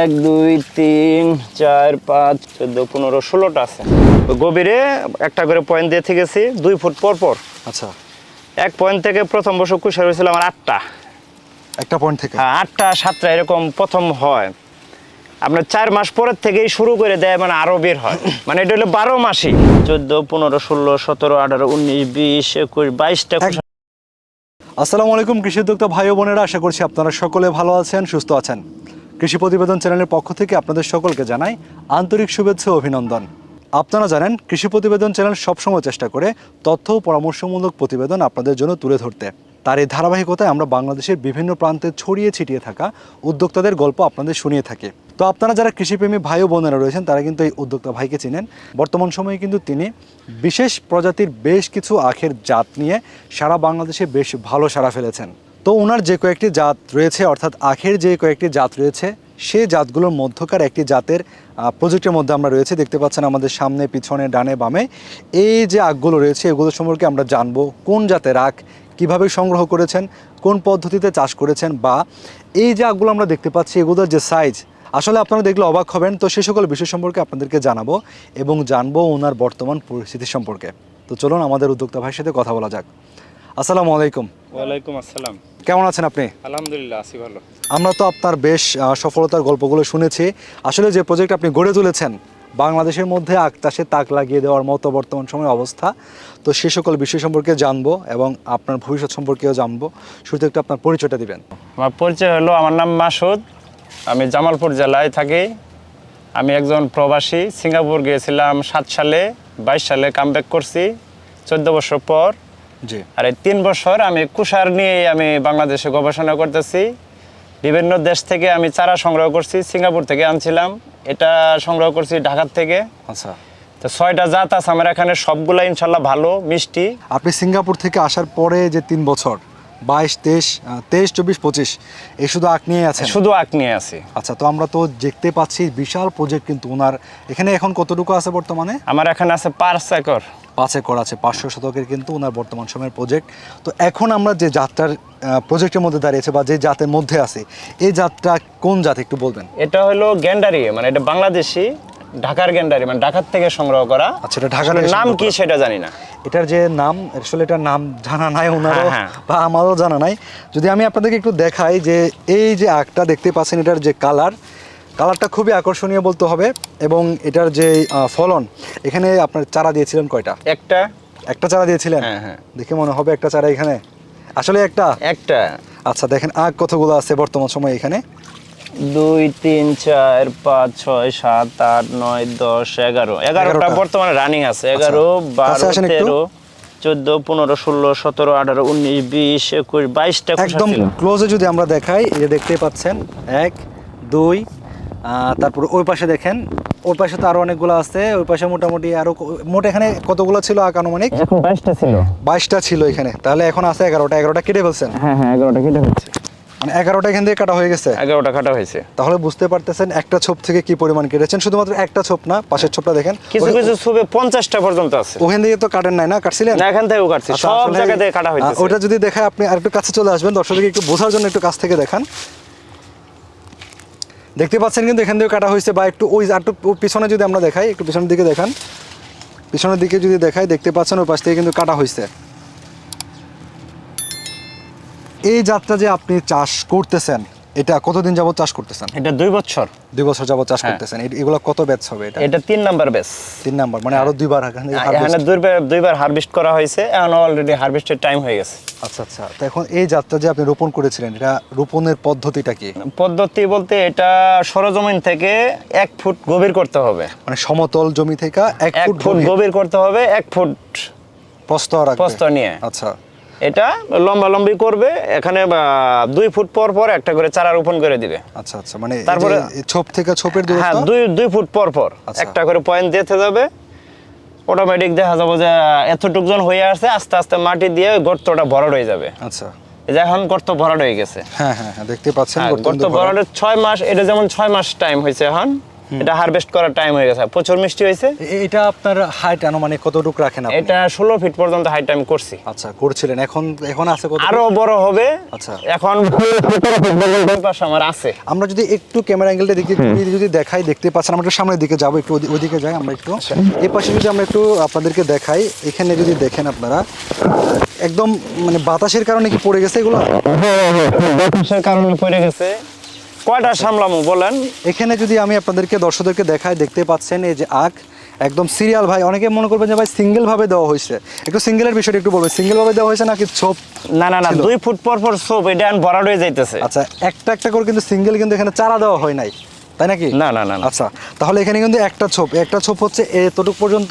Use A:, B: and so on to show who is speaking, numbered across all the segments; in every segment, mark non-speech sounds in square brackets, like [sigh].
A: এক দুই তিন চার পাঁচ চোদ্দ পনেরো ষোলোটা আছে গভীরে একটা করে পয়েন্ট দিয়ে থেকেছি দুই ফুট পর পর আচ্ছা এক পয়েন্ট থেকে প্রথম বছর কুশার হয়েছিল আমার আটটা একটা পয়েন্ট থেকে হ্যাঁ আটটা সাতটা এরকম প্রথম হয় আপনার চার মাস পরের থেকেই শুরু করে দেয় মানে আরও বের হয় [coughs] মানে এটা হলো বারো মাসই চোদ্দো পনেরো ষোলো সতেরো আঠারো উনিশ বিশ একুশ বাইশটা
B: আসসালামু আলাইকুম কৃষি উদ্যোক্তা ভাই বোনেরা আশা করছি আপনারা সকলে ভালো আছেন সুস্থ আছেন কৃষি প্রতিবেদন চ্যানেলের পক্ষ থেকে আপনাদের সকলকে জানাই আন্তরিক শুভেচ্ছা অভিনন্দন আপনারা জানেন কৃষি প্রতিবেদন চ্যানেল সবসময় চেষ্টা করে তথ্য ও পরামর্শমূলক প্রতিবেদন আপনাদের জন্য তুলে ধরতে তার এই ধারাবাহিকতায় আমরা বাংলাদেশের বিভিন্ন প্রান্তে ছড়িয়ে ছিটিয়ে থাকা উদ্যোক্তাদের গল্প আপনাদের শুনিয়ে থাকি তো আপনারা যারা কৃষিপ্রেমী ভাই ও বোনেরা রয়েছেন তারা কিন্তু এই উদ্যোক্তা ভাইকে চিনেন বর্তমান সময়ে কিন্তু তিনি বিশেষ প্রজাতির বেশ কিছু আখের জাত নিয়ে সারা বাংলাদেশে বেশ ভালো সারা ফেলেছেন তো ওনার যে কয়েকটি জাত রয়েছে অর্থাৎ আখের যে কয়েকটি জাত রয়েছে সেই জাতগুলোর মধ্যকার একটি জাতের প্রজেক্টের মধ্যে আমরা রয়েছে দেখতে পাচ্ছেন আমাদের সামনে পিছনে ডানে বামে এই যে আখগুলো রয়েছে এগুলো সম্পর্কে আমরা জানবো কোন জাতের আখ কিভাবে সংগ্রহ করেছেন কোন পদ্ধতিতে চাষ করেছেন বা এই যে আখগুলো আমরা দেখতে পাচ্ছি এগুলোর যে সাইজ আসলে আপনারা দেখলে অবাক হবেন তো সে সকল বিষয় সম্পর্কে আপনাদেরকে জানাবো এবং জানবো ওনার বর্তমান পরিস্থিতি সম্পর্কে তো চলুন আমাদের উদ্যোক্তা ভাইয়ের সাথে কথা বলা যাক আসসালামু আলাইকুম
A: ওয়ালাইকুম আসসালাম কেমন আছেন আপনি আলহামদুলিল্লাহ আছি ভালো
B: আমরা তো আপনার বেশ সফলতার গল্পগুলো শুনেছি আসলে যে প্রজেক্ট আপনি গড়ে তুলেছেন বাংলাদেশের মধ্যে আকাশে তাক লাগিয়ে দেওয়ার মতো বর্তমান সময়ে অবস্থা তো সে সকল বিষয় সম্পর্কে জানবো এবং আপনার ভবিষ্যৎ সম্পর্কেও জানবো শুধু একটু আপনার পরিচয়টা দিবেন
A: আমার পরিচয় হলো আমার নাম মাসুদ আমি জামালপুর জেলায় থাকি আমি একজন প্রবাসী সিঙ্গাপুর গিয়েছিলাম সাত সালে বাইশ সালে কামব্যাক করছি চোদ্দ বছর পর আর এই তিন বছর আমি কুষার নিয়ে আমি বাংলাদেশে গবেষণা করতেছি বিভিন্ন দেশ থেকে আমি চারা সংগ্রহ করছি সিঙ্গাপুর থেকে আনছিলাম এটা সংগ্রহ করছি ঢাকার থেকে আচ্ছা তো ছয়টা জাত আছে আমার এখানে সবগুলা ইনশাল্লাহ ভালো মিষ্টি
B: আপনি সিঙ্গাপুর থেকে আসার পরে যে তিন বছর বাইশ তেইশ তেইশ চব্বিশ পঁচিশ এই শুধু আঁক নিয়ে আছে
A: শুধু আঁক নিয়ে আছে
B: আচ্ছা তো আমরা তো দেখতে পাচ্ছি বিশাল প্রজেক্ট কিন্তু ওনার এখানে এখন কতটুকু আছে বর্তমানে
A: আমার এখানে আছে পাঁচ একর
B: পাঁচ একর আছে পাঁচশো শতকের কিন্তু ওনার বর্তমান সময়ের প্রজেক্ট তো এখন আমরা যে যাত্রার প্রজেক্টের মধ্যে দাঁড়িয়েছে বা যে জাতের মধ্যে আছে এই জাতটা কোন জাত একটু বলবেন
A: এটা হলো গ্যান্ডারি মানে এটা বাংলাদেশি ঢাকার গেন্ডারি মানে ঢাকার থেকে সংগ্রহ করা আচ্ছা এটা ঢাকার নাম কি সেটা জানি না
B: এটার যে নাম আসলে এটার নাম জানা নাই ওনারও হ্যাঁ, হ্যাঁ। বা আমারও জানা নাই যদি আমি আপনাদেরকে একটু দেখাই যে এই যে আখটা দেখতে পাচ্ছেন এটার যে কালার কালারটা খুবই আকর্ষণীয় বলতে হবে এবং এটার যে ফলন এখানে আপনার চারা দিয়েছিলেন কয়টা একটা একটা চারা দিয়েছিলেন হ্যাঁ, দেখে মনে হবে একটা চারা এখানে আসলে একটা একটা আচ্ছা দেখেন আখ কতগুলো আছে বর্তমান সময় এখানে
A: দুই তিন চার পাঁচ ছয় সাত আট নয় দশ এগারো এগারোটা বর্তমানে রানিং আছে আচ্ছা। এগারো বারো তেরো চোদ্দ পনেরো ষোলো সতেরো আঠারো উনিশ বিশ একুশ বাইশটা
B: একদম ক্লোজে যদি আমরা দেখাই এ দেখতে পাচ্ছেন এক দুই তারপর ওই পাশে দেখেন ওই পাশে তো আরো অনেকগুলো আছে ওই পাশে মোটামুটি আরো মোট এখানে কতগুলো ছিল আনুমানিক বাইশটা ছিল বাইশটা ছিল এখানে তাহলে এখন আছে এগারোটা এগারোটা কেটে ফেলছেন
A: হ্যাঁ হ্যাঁ এগারোটা কেটে ফেলছে
B: মানে এগারোটা এখান থেকে কাটা হয়ে গেছে
A: এগারোটা কাটা হয়েছে
B: তাহলে বুঝতে পারতেছেন একটা ছোপ থেকে কি পরিমাণ কেটেছেন শুধুমাত্র একটা ছোপ না পাশের ছোপটা দেখেন
A: কিছু কিছু ছোপে পঞ্চাশটা পর্যন্ত আছে
B: ওখান থেকে তো কাটেন নাই না কাটছিলেন
A: না এখান থেকেও আচ্ছা, সব জায়গা থেকে কাটা হয়েছে
B: ওটা যদি দেখায় আপনি আর একটু কাছে চলে আসবেন দর্শককে একটু বোঝার জন্য একটু কাছ থেকে দেখান দেখতে পাচ্ছেন কিন্তু এখান থেকে কাটা হয়েছে বা একটু ওই একটু পিছনে যদি আমরা দেখাই একটু পিছনের দিকে দেখান পিছনের দিকে যদি দেখাই দেখতে পাচ্ছেন ওই পাশ থেকে কিন্তু কাটা হয়েছে এই জাতটা যে আপনি চাষ করতেছেন এটা কতদিন যাবত চাষ করতেছেন
A: এটা দুই বছর
B: দুই বছর যাবত চাষ হ্যাঁ। করতেছেন এগুলো কত ব্যাচ হবে এটা
A: এটা তিন নাম্বার ব্যাচ
B: তিন নাম্বার মানে আরো দুইবার হ্যাঁ,
A: এখানে দুইবার দুইবার হারভেস্ট করা হয়েছে এখন অলরেডি হারভেস্টের টাইম হয়ে গেছে
B: আচ্ছা আচ্ছা তো এখন এই জাতটা যে আপনি রোপণ করেছিলেন এটা রোপণের পদ্ধতিটা কি
A: পদ্ধতি বলতে এটা সরজমিন থেকে এক ফুট গভীর করতে হবে
B: মানে সমতল জমি থেকে এক ফুট
A: গভীর করতে হবে এক ফুট প্রস্তর প্রস্তর নিয়ে আচ্ছা এটা লম্বা লম্বি করবে এখানে দুই ফুট পর পর একটা করে চারা রোপণ করে দিবে
B: আচ্ছা আচ্ছা মানে তারপরে ছোপ থেকে ছোপের দূরত্ব হ্যাঁ
A: দুই দুই ফুট পর পর আচ্ছা। একটা করে পয়েন্ট দিতে যাবে অটোমেটিক দেখা যাবে যে এতটুক জন হয়ে আসছে আস্তে আস্তে মাটি দিয়ে গর্তটা ভরাট হয়ে যাবে আচ্ছা এখন গর্ত ভরাট হয়ে গেছে
B: হ্যাঁ হ্যাঁ, হ্যাঁ দেখতে পাচ্ছেন হ্যাঁ,
A: গর্ত ভরাটের ছয় মাস এটা যেমন ছয় মাস টাইম হয়েছে এখন এটা হারভেস্ট করার টাইম হয়ে গেছে প্রচুর মিষ্টি হয়েছে
B: এটা আপনার হাইট আনুমানিক কতটুক রাখেন
A: এটা ষোলো ফিট পর্যন্ত হাইট আমি করছি
B: আচ্ছা করছিলেন এখন এখন আছে
A: আরো বড় হবে আচ্ছা এখন আমার আছে
B: আমরা যদি একটু ক্যামেরা অ্যাঙ্গেলটা দেখি যদি দেখাই দেখতে পাচ্ছেন আমরা একটু সামনের দিকে যাবো একটু ওইদিকে যাই আমরা একটু আচ্ছা। এই পাশে যদি আমরা একটু আপনাদেরকে দেখাই এখানে যদি দেখেন আপনারা একদম মানে বাতাসের কারণে কি পড়ে গেছে এগুলো হ্যাঁ, হ্যাঁ,
A: হ্যাঁ, বাতাসের কারণে পড়ে গেছে কয়টা আচ্ছা। সামলামু বলেন
B: এখানে যদি আমি আপনাদেরকে দর্শকদেরকে দেখাই দেখতে পাচ্ছেন এই যে আখ একদম সিরিয়াল ভাই অনেকে মনে করবেন যে ভাই সিঙ্গেল ভাবে দেওয়া হয়েছে একটু সিঙ্গেলের বিষয়টা একটু বলবেন সিঙ্গেল ভাবে দেওয়া হয়েছে নাকি ছোপ
A: না না না দুই ফুট পর পর ছোপ এটা ভরাট হয়ে যাইতেছে
B: আচ্ছা একটা একটা করে কিন্তু সিঙ্গেল কিন্তু এখানে চারা দেওয়া হয় নাই তাই নাকি না না না আচ্ছা তাহলে এখানে কিন্তু একটা ছোপ একটা ছোপ হচ্ছে এতটুক পর্যন্ত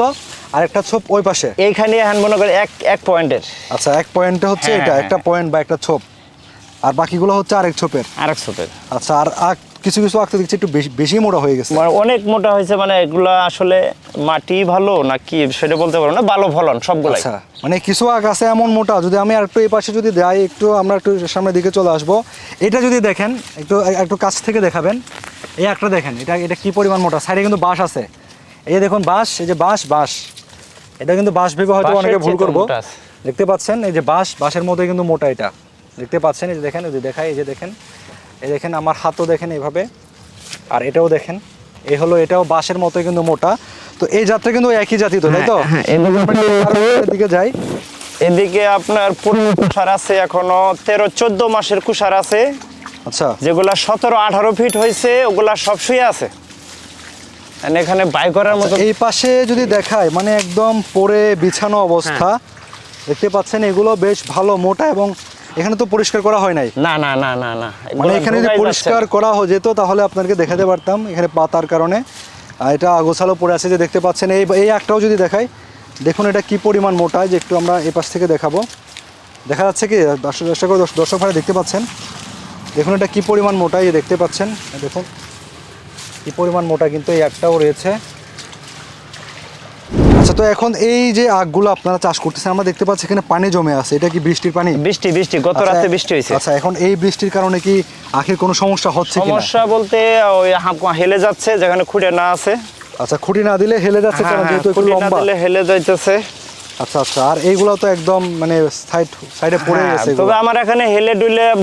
B: আর একটা ছোপ ওই পাশে
A: এইখানে এখন মনে করে এক এক পয়েন্টের
B: আচ্ছা এক পয়েন্টে হচ্ছে হ্যাঁ, এটা হ্যাঁ, একটা হ্যাঁ। পয়েন্ট বা একটা ছোপ আর বাকিগুলো হচ্ছে আরেক ছোপের আরেক ছোপের আচ্ছা আর আখ কিছু কিছু আখ তো দেখছি একটু বেশি বেশি মোটা হয়ে গেছে
A: মানে অনেক মোটা হয়েছে মানে এগুলা আসলে মাটি ভালো না কি সেটা বলতে পারবো না ভালো ফলন সবগুলো আচ্ছা
B: মানে কিছু আখ আছে এমন মোটা যদি আমি একটু এই পাশে যদি যাই একটু আমরা একটু সামনের দিকে চলে আসবো এটা যদি দেখেন একটু একটু কাছ থেকে দেখাবেন এই একটা দেখেন এটা এটা কি পরিমাণ মোটা সাইডে কিন্তু বাঁশ আছে এই যে দেখুন বাঁশ এই যে বাঁশ বাঁশ এটা কিন্তু বাঁশ ভেবে হয়তো অনেকে ভুল করবো দেখতে পাচ্ছেন এই যে বাঁশ বাঁশের মধ্যে কিন্তু মোটা এটা দেখতে পাচ্ছেন এই যে দেখেন যদি দেখায় এই যে দেখেন এই দেখেন আমার হাতও দেখেন এইভাবে আর এটাও দেখেন এই হলো এটাও বাঁশের মতোই কিন্তু মোটা তো এই যাত্রা কিন্তু একই জাতি তো তাই তো হ্যাঁ, হ্যাঁ,
A: এদিকে যাই এদিকে আপনার পনেরো কুষার আছে এখনো তেরো চোদ্দ মাসের কুষার আছে আচ্ছা যেগুলা সতেরো আঠারো ফিট হয়েছে ওগুলা সব শুয়ে আছে এখানে বাই করার আচ্ছা, মতো
B: এই পাশে যদি দেখায় মানে একদম পরে বিছানো অবস্থা হ্যাঁ। দেখতে পাচ্ছেন এগুলো বেশ ভালো মোটা এবং এখানে তো পরিষ্কার করা হয় নাই
A: না না না না না
B: মানে এখানে যদি পরিষ্কার করা যেত তাহলে আপনাদেরকে দেখাতে পারতাম এখানে পাতার কারণে আর এটা আগোছালো পড়ে আছে যে দেখতে পাচ্ছেন এই এই একটাও যদি দেখাই দেখুন এটা কি পরিমাণ মোটা যে একটু আমরা এ পাশ থেকে দেখাবো দেখা যাচ্ছে কি দর্শক করে দর্শক ভাড়া দেখতে পাচ্ছেন দেখুন এটা কি পরিমাণ মোটা এই দেখতে পাচ্ছেন দেখুন কি পরিমাণ মোটা কিন্তু এই একটাও রয়েছে তো এখন এই যে আগগুলো আপনারা চাষ করতেছেন আমরা দেখতে পাচ্ছি এখানে পানি জমে আছে এটা কি বৃষ্টির পানি
A: বৃষ্টি বৃষ্টি গত আচ্ছা, রাতে বৃষ্টি হয়েছে
B: আচ্ছা এখন এই বৃষ্টির কারণে কি আখের কোনো সমস্যা হচ্ছে
A: সমস্যা বলতে ওই হেলে যাচ্ছে যেখানে খুঁড়ে না আছে
B: আচ্ছা খুঁটি না দিলে হেলে যাচ্ছে হ্যাঁ, কারণ হ্যাঁ, যেহেতু একটু লম্বা
A: হেলে যাইতেছে
B: আচ্ছা আচ্ছা আর এইগুলো তো একদম মানে সাইড সাইডে পড়ে হ্যাঁ, গেছে
A: তবে আমার এখানে হেলে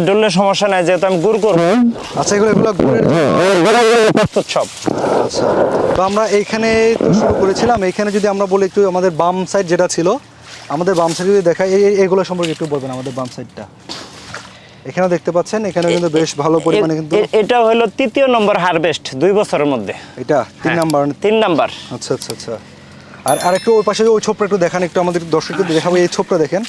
A: ডুলে সমস্যা নাই যেহেতু আমি গুড় করব
B: আচ্ছা এগুলো এগুলো হ্যাঁ, হ্যাঁ, সব আচ্ছা, তো আমরা এইখানে শুরু করেছিলাম যদি আমরা বলি একটু আমাদের বাম সাইড যেটা ছিল আমাদের বাম সাইড যদি এই এগুলো সম্পর্কে একটু বলবেন আমাদের বাম সাইডটা এখানে দেখতে পাচ্ছেন এখানে কিন্তু বেশ ভালো পরিমাণে কিন্তু
A: এটা হলো তৃতীয় নম্বর হারভেস্ট দুই বছরের মধ্যে
B: এটা তিন নাম্বার তিন নাম্বার আচ্ছা আচ্ছা আচ্ছা আর আরেকটু ওই পাশে ওই ছোপটা একটু দেখান একটু আমাদের দর্শকদের দেখাবো এই ছোপটা দেখেন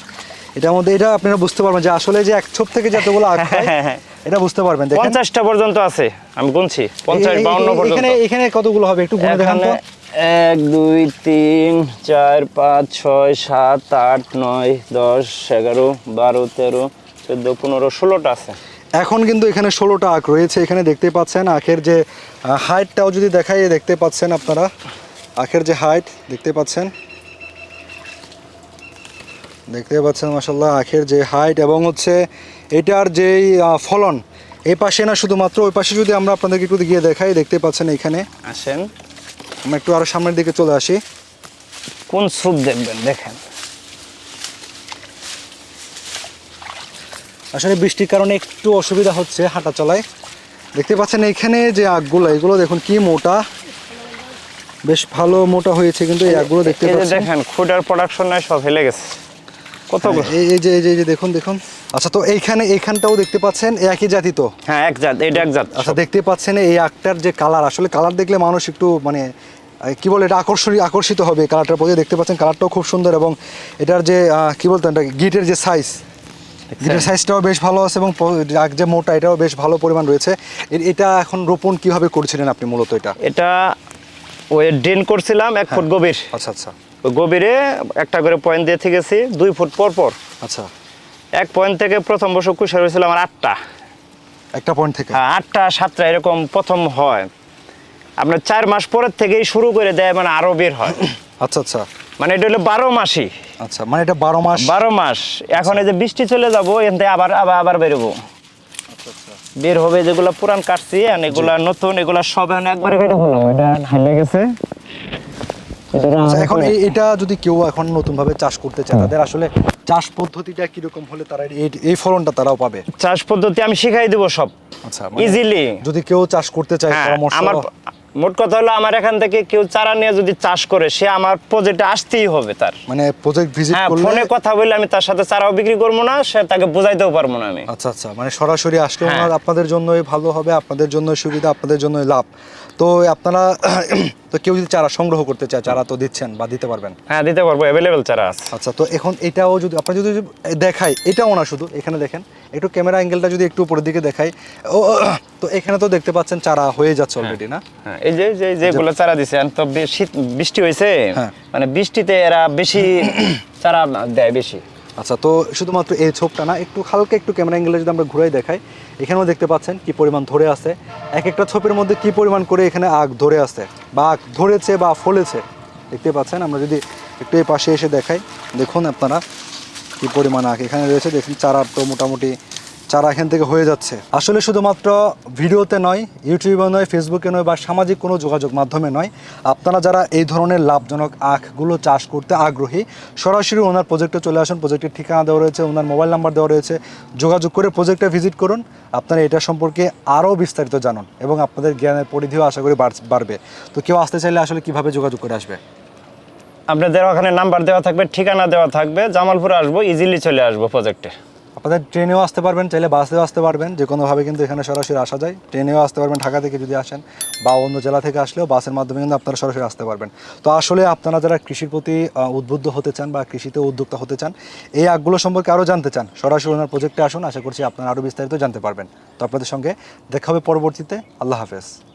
B: এটার মধ্যে এটা আপনারা বুঝতে পারবেন যে আসলে যে এক ছোপ থেকে যতগুলো আখ হ্যাঁ, হ্যাঁ, হ্যাঁ। এটা বুঝতে পারবেন
A: দেখেন 50টা পর্যন্ত আছে আমি গুনছি 50 52 পর্যন্ত এখানে
B: এখানে কতগুলো হবে একটু গুনে দেখান তো
A: 1 2 3 4 5 6 7 8 9 10 11 12 13 14 15 16টা আছে
B: এখন কিন্তু এখানে ষোলোটা আখ রয়েছে এখানে দেখতে পাচ্ছেন আখের যে হাইটটাও যদি দেখাই দেখতে পাচ্ছেন আপনারা আখের যে হাইট দেখতে পাচ্ছেন দেখতে পাচ্ছেন মাসাল্লাহ আখের যে হাইট এবং হচ্ছে এটার যেই ফলন এ পাশে না শুধুমাত্র ওই পাশে যদি আমরা আপনাদেরকে একটু গিয়ে দেখাই দেখতে পাচ্ছেন এখানে আসেন আমরা একটু আরও সামনের দিকে চলে আসি
A: কোন স্রোত দেখবেন দেখেন
B: আসলে বৃষ্টির কারণে একটু অসুবিধা হচ্ছে হাঁটা চলায় দেখতে পাচ্ছেন এইখানে যে আগগুলো এগুলো দেখুন কি মোটা বেশ ভালো মোটা হয়েছে কিন্তু এই আগগুলো দেখতে
A: পাচ্ছেন দেখেন খুঁটার প্রোডাকশন নাই সব হেলে গেছে
B: কতগুলো হ্যাঁ, এই যে এই যে এই যে দেখুন দেখুন আচ্ছা তো এইখানে এইখানটাও দেখতে পাচ্ছেন একই জাতি তো
A: হ্যাঁ এক জাত এটা এক জাত
B: আচ্ছা দেখতে পাচ্ছেন এই আকটার যে কালার আসলে কালার দেখলে মানুষ একটু মানে কি বলে এটা আকর্ষণীয় আকর্ষিত হবে কালারটার প্রতি দেখতে পাচ্ছেন কালারটাও খুব সুন্দর এবং এটার যে কি বলতেন এটা গিটের যে সাইজ গিটের সাইজটাও হ্যাঁ। বেশ ভালো আছে এবং আগ যে মোটা এটাও বেশ ভালো পরিমাণ রয়েছে এটা এখন রোপণ কিভাবে করছিলেন আপনি মূলত এটা
A: এটা ওই ড্রেন করছিলাম এক ফুট হ্যাঁ। গভীর আচ্ছা আচ্ছা গভীরে একটা করে পয়েন্ট দিয়ে থেকেছি দুই ফুট পর পর আচ্ছা এক পয়েন্ট থেকে প্রথম বছর কুশার হয়েছিল আমার আটটা একটা পয়েন্ট থেকে হ্যাঁ, আটটা সাতটা এরকম প্রথম হয় আপনার চার মাস পরের থেকেই শুরু করে দেয় মানে আরো বের হয়
B: [clears throat] আচ্ছা আচ্ছা
A: মানে এটা হলো বারো মাসই
B: আচ্ছা মানে এটা বারো মাস
A: বারো মাস এখন এই যে বৃষ্টি চলে যাবো এখান থেকে আবার আবার আবার বেরোবো বের হবে যেগুলো পুরান কাটছি এগুলা নতুন এগুলা সব একবারে কেটে হলো এটা হাইলে গেছে
B: আচ্ছা, এখন এটা যদি কেউ এখন নতুন ভাবে চাষ করতে চায় তাদের আসলে চাষ পদ্ধতিটা কিরকম হলে তারা এই ফলনটা তারাও পাবে
A: চাষ পদ্ধতি আমি শিখাই দেব সব আচ্ছা ইজিলি মানে
B: যদি কেউ চাষ করতে চায় হ্যাঁ, পরামর্শ আমার
A: মোট কথা হলো আমার এখান থেকে কেউ চারা নিয়ে যদি চাষ করে সে আমার প্রজেক্টে আসতেই হবে তার
B: মানে প্রজেক্ট হ্যাঁ, ভিজিট
A: করলে ফোনে কথা বললে আমি তার সাথে চারাও বিক্রি করব না সে তাকে বোঝাইতেও পারবো না আমি
B: আচ্ছা আচ্ছা মানে সরাসরি আসলে হ্যাঁ। আপনাদের জন্যই ভালো হবে আপনাদের জন্য সুবিধা আপনাদের জন্যই লাভ তো আপনারা [clears throat] তো কেউ যদি চারা সংগ্রহ করতে চায় চারা তো দিচ্ছেন বা দিতে পারবেন
A: হ্যাঁ দিতে পারবো অ্যাভেলেবেল চারা আছে
B: আচ্ছা তো এখন এটাও যদি আপনারা যদি দেখাই এটাও না শুধু এখানে দেখেন একটু ক্যামেরা অ্যাঙ্গেলটা যদি একটু উপরের দিকে দেখাই ও তো এখানে তো দেখতে পাচ্ছেন চারা হয়ে যাচ্ছে অলরেডি হ্যাঁ, না
A: হ্যাঁ, এই যে যে যেগুলো চারা দিছেন তো শীত বৃষ্টি হয়েছে হ্যাঁ। মানে বৃষ্টিতে এরা বেশি [clears throat] চারা দেয় বেশি
B: আচ্ছা তো শুধুমাত্র এই ছোপটা না একটু হালকা একটু ক্যামেরা অ্যাঙ্গেলে যদি আমরা ঘুরাই দেখাই এখানেও দেখতে পাচ্ছেন কি পরিমাণ ধরে আছে এক একটা ছোপের মধ্যে কি পরিমাণ করে এখানে আগ ধরে আছে বা আগ ধরেছে বা ফলেছে দেখতে পাচ্ছেন আমরা যদি একটু এই পাশে এসে দেখাই দেখুন আপনারা কি পরিমাণ আখ এখানে রয়েছে দেখুন চারা তো মোটামুটি চারা এখান থেকে হয়ে যাচ্ছে আসলে শুধুমাত্র ভিডিওতে নয় ইউটিউবে নয় ফেসবুকে নয় বা সামাজিক কোনো যোগাযোগ মাধ্যমে নয় আপনারা যারা এই ধরনের লাভজনক আখগুলো চাষ করতে আগ্রহী সরাসরি ওনার প্রজেক্টে চলে আসুন প্রজেক্টের ঠিকানা দেওয়া রয়েছে ওনার মোবাইল নাম্বার দেওয়া রয়েছে যোগাযোগ করে প্রজেক্টে ভিজিট করুন আপনারা এটা সম্পর্কে আরও বিস্তারিত জানুন এবং আপনাদের জ্ঞানের পরিধিও আশা করি বাড়বে তো কেউ আসতে চাইলে আসলে কিভাবে যোগাযোগ করে আসবে
A: আপনাদের ওখানে নাম্বার দেওয়া থাকবে ঠিকানা দেওয়া থাকবে জামালপুর আসবো ইজিলি চলে আসবো প্রজেক্টে
B: অর্থাৎ ট্রেনেও আসতে পারবেন চাইলে বাসেও আসতে পারবেন যে কোনোভাবে কিন্তু এখানে সরাসরি আসা যায় ট্রেনেও আসতে পারবেন ঢাকা থেকে যদি আসেন বা অন্য জেলা থেকে আসলেও বাসের মাধ্যমে কিন্তু আপনারা সরাসরি আসতে পারবেন তো আসলে আপনারা যারা কৃষির প্রতি উদ্বুদ্ধ হতে চান বা কৃষিতে উদ্যোক্তা হতে চান এই আগগুলো সম্পর্কে আরও জানতে চান সরাসরি ওনার প্রজেক্টে আসুন আশা করছি আপনারা আরও বিস্তারিত জানতে পারবেন তো আপনাদের সঙ্গে দেখা হবে পরবর্তীতে আল্লাহ হাফেজ